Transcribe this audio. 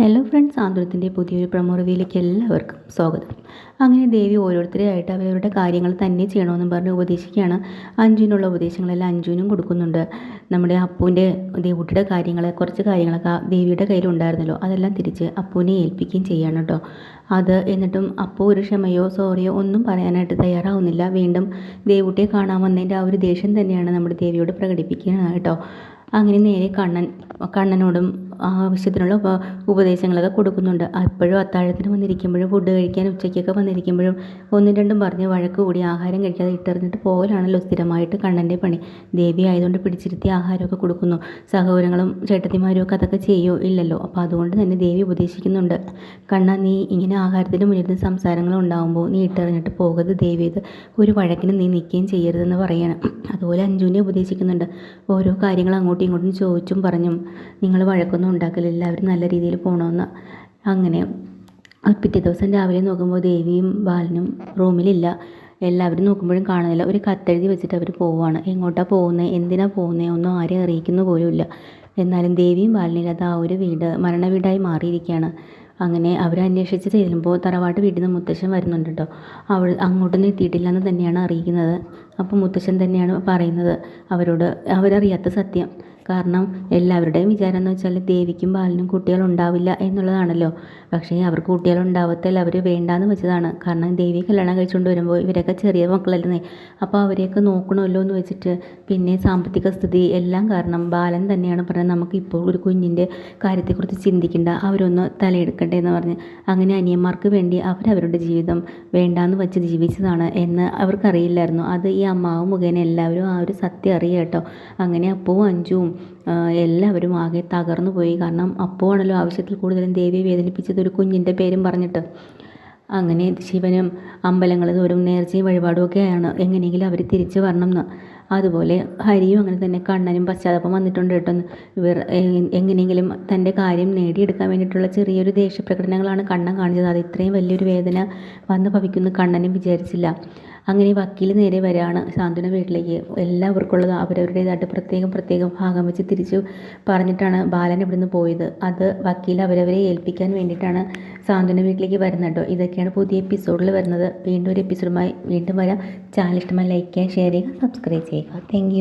Hello friends ആന്ധ്രത്തിന്റെ പുതിയൊരു promo എല്ലാവർക്കും സ്വാഗതം. അങ്ങനെ ദേവി ഓരോരുത്തരെയായിട്ട് അവരവരുടെ കാര്യങ്ങൾ തന്നെ ചെയ്യണമെന്നും പറഞ്ഞ് ഉപദേശിക്കുകയാണ്. അഞ്ജുവിനുള്ള ഉപദേശങ്ങളെല്ലാം അഞ്ജുവിനും കൊടുക്കുന്നുണ്ട്. നമ്മുടെ അപ്പുവിന്റെ ദേവുട്ടിയുടെ കാര്യങ്ങൾ കുറച്ച് കാര്യങ്ങളൊക്കെ ദേവിയുടെ കയ്യിലുണ്ടായിരുന്നല്ലോ. അതെല്ലാം തിരിച്ച് അപ്പുവിനെ ഏൽപ്പിക്കുകയും ചെയ്യണം കേട്ടോ. അത് എന്നിട്ടും അപ്പു ഒരു ക്ഷമയോ സോറിയോ ഒന്നും പറയാനായിട്ട് തയ്യാറാവുന്നില്ല. വീണ്ടും ദേവുട്ടിയെ കാണാൻ വന്നതിന്റെ ആ ഒരു ദേഷ്യം തന്നെയാണ് നമ്മുടെ ദേവിയോട് പ്രകടിപ്പിക്കുന്നത് കേട്ടോ. അങ്ങനെ നേരെ കണ്ണൻ കണ്ണനോടും ആവശ്യത്തിനുള്ള ഉപ ഉപദേശങ്ങളൊക്കെ കൊടുക്കുന്നുണ്ട്. അപ്പോഴും അത്താഴത്തിന് വന്നിരിക്കുമ്പോഴും ഫുഡ് കഴിക്കാൻ ഉച്ചയ്ക്കൊക്കെ വന്നിരിക്കുമ്പോഴും ഒന്നും രണ്ടും പറഞ്ഞ് വഴക്ക് കൂടി ആഹാരം കഴിക്കാതെ ഇട്ടെറിഞ്ഞിട്ട് പോകലാണല്ലോ സ്ഥിരമായിട്ട് കണ്ണന്റെ പണി. ദേവി ആയതുകൊണ്ട് പിടിച്ചിരുത്തി ആഹാരമൊക്കെ കൊടുക്കുന്നു. സഹോദരങ്ങളും ചേട്ടത്തിമാരും ഒക്കെ അതൊക്കെ ചെയ്യോ ഇല്ലല്ലോ. അപ്പോൾ അതുകൊണ്ട് തന്നെ ദേവി ഉപദേശിക്കുന്നുണ്ട്. കണ്ണ നീ ഇങ്ങനെ ആഹാരത്തിന് മുന്നിൽ സംസാരങ്ങൾ ഉണ്ടാകുമ്പോൾ നീ ഇട്ടെറിഞ്ഞിട്ട് പോകരുത്. ദേവി ഇത് ഒരു വഴക്കിന് നീ നിൽക്കുകയും ചെയ്യരുതെന്ന് പറയണം. അതുപോലെ അഞ്ജുവിനെ ഉപദേശിക്കുന്നുണ്ട്. ഓരോ കാര്യങ്ങൾ അങ്ങോട്ടും ഇങ്ങോട്ടും ചോദിച്ചും പറഞ്ഞും നിങ്ങൾ വഴക്കൊന്നും ഉണ്ടാക്കലില്ല അവർ നല്ല രീതിയിൽ പോകണമെന്ന് അങ്ങനെ പിറ്റേ ദിവസം രാവിലെ നോക്കുമ്പോൾ ദേവിയും ബാലനും റൂമിലില്ല എല്ലാവരും നോക്കുമ്പോഴും കാണുന്നില്ല. ഒരു കത്തെഴുതി വെച്ചിട്ട് അവർ പോവുകയാണ് എങ്ങോട്ടാണ് പോകുന്നത് എന്തിനാണ് പോകുന്നത് ഒന്നും ആരെയും അറിയിക്കുന്ന പോലുമില്ല. എന്നാലും ദേവിയും ബാലനില്ലാത്ത ആ ഒരു വീട് മരണ വീടായി മാറിയിരിക്കുകയാണ്. അങ്ങനെ അവരന്വേഷിച്ച് ചെല്ലുമ്പോൾ തറവാട്ട് വീട്ടിൽ നിന്ന് മുത്തശ്ശൻ വരുന്നുണ്ട് കേട്ടോ അവൾ അങ്ങോട്ടൊന്നും എത്തിയിട്ടില്ല എന്ന് തന്നെയാണ് അറിയിക്കുന്നത്. അപ്പോൾ മുത്തശ്ശൻ തന്നെയാണ് പറയുന്നത്. അവരോട് അവരറിയാത്ത സത്യം. കാരണം എല്ലാവരുടെയും വിചാരം എന്ന് വെച്ചാൽ ദേവിക്കും ബാലിനും കുട്ടികൾ ഉണ്ടാവില്ല എന്നുള്ളതാണല്ലോ. പക്ഷേ അവർക്ക് കുട്ടികൾ ഉണ്ടാവത്തല്ല അവർ വേണ്ടാന്ന് വെച്ചതാണ്. കാരണം ദേവി കല്യാണം കഴിച്ചുകൊണ്ട് വരുമ്പോൾ ഇവരൊക്കെ ചെറിയ മക്കളല്ലേ. അപ്പോൾ അവരെയൊക്കെ നോക്കണമല്ലോ എന്ന് വെച്ചിട്ട് പിന്നെ സാമ്പത്തിക സ്ഥിതി എല്ലാം കാരണം ബാലൻ തന്നെയാണ് പറഞ്ഞത്. നമുക്ക് ഇപ്പോൾ ഒരു കുഞ്ഞിന്റെ കാര്യത്തെക്കുറിച്ച് ചിന്തിക്കേണ്ട. അവരൊന്ന് തലയെടുക്കട്ടെ എന്ന് പറഞ്ഞ്. അങ്ങനെ അനിയന്മാർക്ക് വേണ്ടി അവരവരുടെ ജീവിതം വേണ്ടാന്ന് വെച്ച് ജീവിച്ചതാണ് എന്ന് അവർക്കറിയില്ലായിരുന്നു. അത് ഈ അമ്മാവ് മുഖേന എല്ലാവരും ആ ഒരു സത്യം അറിയുക കേട്ടോ. അങ്ങനെ അപ്പവും അഞ്ചും എല്ലാവരും ആകെ തകർന്നു പോയി. കാരണം അപ്പോവാണല്ലോ ആവശ്യത്തിൽ കൂടുതലും ദേവിയെ വേദനിപ്പിച്ചത് ഒരു കുഞ്ഞിന്റെ പേരും പറഞ്ഞിട്ട്. അങ്ങനെ ശിവനും അമ്പലങ്ങൾ തോറും നേർച്ചയും വഴിപാടും ഒക്കെയാണ് എങ്ങനെയെങ്കിലും അവർ തിരിച്ചു വരണം എന്ന് അതുപോലെ ഹരിയും അങ്ങനെ തന്നെ കണ്ണനും പശ്ചാത്തലം വന്നിട്ടുണ്ട് കേട്ടോ. ഇവർ എങ്ങനെയെങ്കിലും തന്റെ കാര്യം നേടിയെടുക്കാൻ വേണ്ടിയിട്ടുള്ള ചെറിയൊരു ദേഷ്യപ്രകടനങ്ങളാണ് കണ്ണൻ കാണിച്ചത്. അത് ഇത്രയും വലിയൊരു വേദന വന്ന് ഭവിക്കുന്നു കണ്ണനും വിചാരിച്ചില്ല. അങ്ങനെ വക്കീൽ നേരെ വരികയാണ് സാന്ത്വന വീട്ടിലേക്ക്. എല്ലാവർക്കുള്ളത് അവരവരുടേതായിട്ട് പ്രത്യേകം പ്രത്യേകം ഭാഗം വെച്ച് തിരിച്ചു പറഞ്ഞിട്ടാണ് ബാലൻ ഇവിടുന്ന് പോയത്. അത് വക്കീൽ അവരവരെ ഏൽപ്പിക്കാൻ വേണ്ടിയിട്ടാണ് സാന്ത്വന വീട്ടിലേക്ക് വരുന്നത് കേട്ടോ. ഇതൊക്കെയാണ് പുതിയ എപ്പിസോഡിൽ വരുന്നത്. വീണ്ടും ഒരു എപ്പിസോഡുമായി വീണ്ടും വരാം. ചാനൽ ഇഷ്ടമായി ലൈക്ക് ചെയ്യുക ഷെയർ ചെയ്യുക സബ്സ്ക്രൈബ് ചെയ്യുക. താങ്ക്